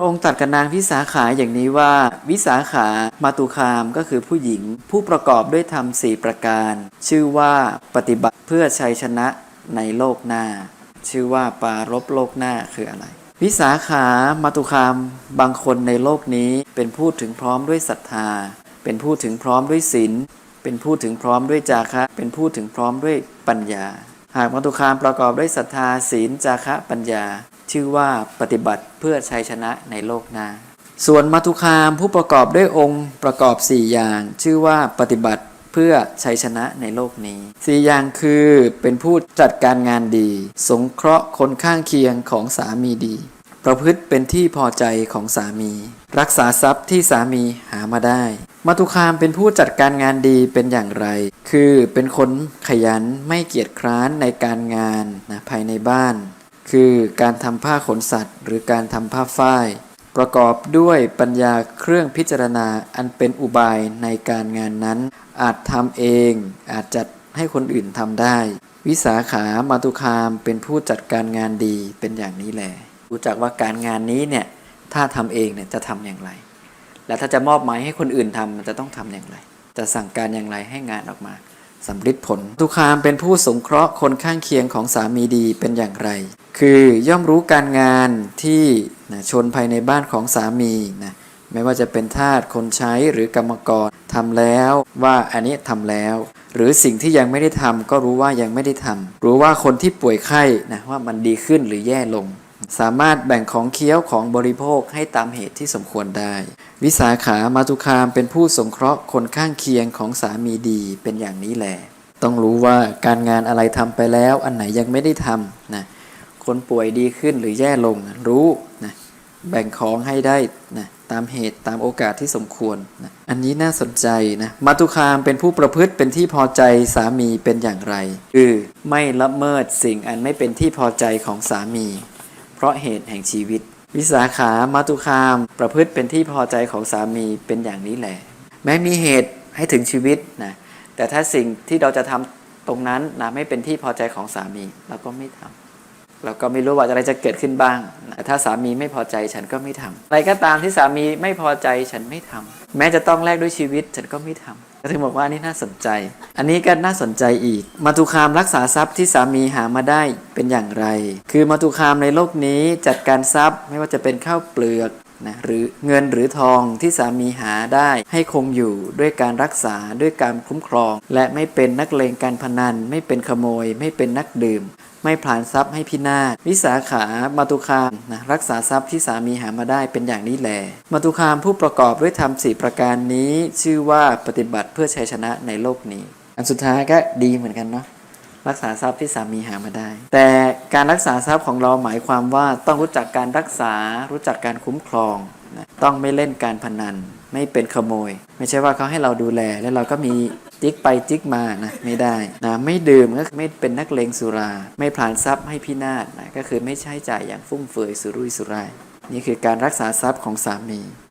พระองค์ตรัสกับนางวิสาขาอย่างนี้ว่า วิสาขามาตุคามก็คือผู้หญิง ผู้ประกอบด้วยธรรมสี่ประการ ชื่อว่าปฏิบัติเพื่อชัยชนะในโลกหน้า ชื่อว่าปารบโลกหน้าคืออะไร วิสาขามาตุคามบางคนในโลกนี้เป็นผู้ถึงพร้อมด้วยศรัทธา เป็นผู้ถึงพร้อมด้วยศีลเป็นผู้ถึงพร้อมด้วยจาคะ เป็นผู้ถึงพร้อมด้วยปัญญา หากมาตุคามประกอบด้วยศรัทธาศีลจาคะปัญญา ชื่อว่าปฏิบัติเพื่อชัยชนะในโลกหน้า ส่วนมาตุคามผู้ประกอบด้วยองค์ประกอบ 4 อย่าง ชื่อว่าปฏิบัติเพื่อชัยชนะในโลกนี้สี่อย่างคือเป็นผู้จัดการงานดี สงเคราะห์คนข้างเคียงของสามีดี ประพฤติเป็นที่พอใจของสามี รักษาทรัพย์ที่สามีหามาได้มาตุคามเป็นผู้จัดการงานดีเป็นอย่างไร คือเป็นคนขยันไม่เกียจคร้านในการงานนะภายในบ้าน คือการทำผ้าขนสัตว์ หรือการทำผ้าฝ้าย ประกอบด้วยปัญญาเครื่องพิจารณาอันเป็นอุบายในการงานนั้น อาจทำเอง อาจจัดให้คนอื่นทำได้ วิสาขามาตุคามเป็นผู้จัดการงานดีเป็นอย่างนี้แหละรู้จักว่าการงานนี้เนี่ยถ้าทำเองเนี่ยจะทำอย่างไร และถ้าจะมอบหมายให้คนอื่นทำมันจะต้องทำอย่างไร จะสั่งการอย่างไรให้งานออกมา สำลิดผลทุคามเป็นผู้สงเคราะห์คนข้างเคียงของสามีดีเป็นอย่างไร คือย่อมรู้การงานที่นะชนภายในบ้านของสามีนะไม่ว่าจะเป็นทาสคนใช้หรือกรรมกรทำแล้วว่าอันนี้ทำแล้ว หรือสิ่งที่ยังไม่ได้ทำก็รู้ว่ายังไม่ได้ทำรู้ว่าคนที่ป่วยไข้นะว่ามันดีขึ้นหรือแย่ลง สามารถแบ่งของเคี้ยวของบริโภคให้ตามเหตุที่สมควรได้ วิสาขามาตุคามเป็นผู้สงเคราะห์คนข้างเคียงของสามีดีเป็นอย่างนี้แหละต้องรู้ว่าการงานอะไรทำไปแล้ว อันไหนยังไม่ได้ทำนะคนป่วยดีขึ้นหรือแย่ลงรู้นะแบ่งของให้ได้นะตามเหตุตามโอกาสที่สมควรนะอันนี้น่าสนใจนะมาตุคามเป็นผู้ประพฤติเป็นที่พอใจสามีเป็นอย่างไร คือไม่ละเมิดสิ่งอันไม่เป็นที่พอใจของสามี เพราะเหตุแห่งชีวิต วิสาขามาตุคาม ประพฤติเป็นที่พอใจของสามีเป็นอย่างนี้แหละ แม้มีเหตุให้ถึงชีวิตนะแต่ถ้าสิ่งที่เราจะทำตรงนั้นนะไม่เป็นที่พอใจของสามีเราก็ไม่ทำเราก็ไม่รู้ว่าอะไรจะเกิดขึ้นบ้างแต่ถ้าสามีไม่พอใจฉันก็ไม่ทำอะไรก็ตามที่สามีไม่พอใจฉันไม่ทำแม้จะต้องแลกด้วยชีวิตฉันก็ไม่ทำก็ถึงบอกว่านี่น่าสนใจ อันนี้ก็น่าสนใจอีก มาตุคามรักษาทรัพย์ที่สามีหามาได้เป็นอย่างไร คือมาตุคามในโลกนี้จัดการทรัพย์ไม่ว่าจะเป็นข้าวเปลือก นะหรือเงินหรือทองที่สามีหาได้ให้คงอยู่ด้วยการรักษาด้วยการคุ้มครอง และไม่เป็นนักเลงการพนัน ไม่เป็นขโมย ไม่เป็นนักดื่ม ไม่ผลาญทรัพย์ให้พินาศวิสาขามาตุคามนะรักษาทรัพย์ที่สามีหามาได้เป็นอย่างนี้แหลมาตุคามผู้ประกอบด้วยธรรมสี่ประการนี้ ชื่อว่าปฏิบัติเพื่อชัยชนะในโลกนี้ อันสุดท้ายก็ดีเหมือนกันเนาะ รักษาทรัพย์ที่สามีหามาได้ แต่การรักษาทรัพย์ของเราหมายความว่าต้องรู้จักการรักษา รู้จักการคุ้มครองนะต้องไม่เล่นการพนัน ไม่เป็นขโมย ไม่ใช่ว่าเขาให้เราดูแล แล้วเราก็มีจิกไปจิกมานะไม่ได้นะไม่ดื่มก็ไม่เป็นนักเลงสุรา ไม่ผลาญทรัพย์ให้พินาศนะก็คือไม่ใช้จ่ายอย่างฟุ่มเฟือยสุรุ่ยสุร่ายนี่คือการรักษาทรัพย์ของสามี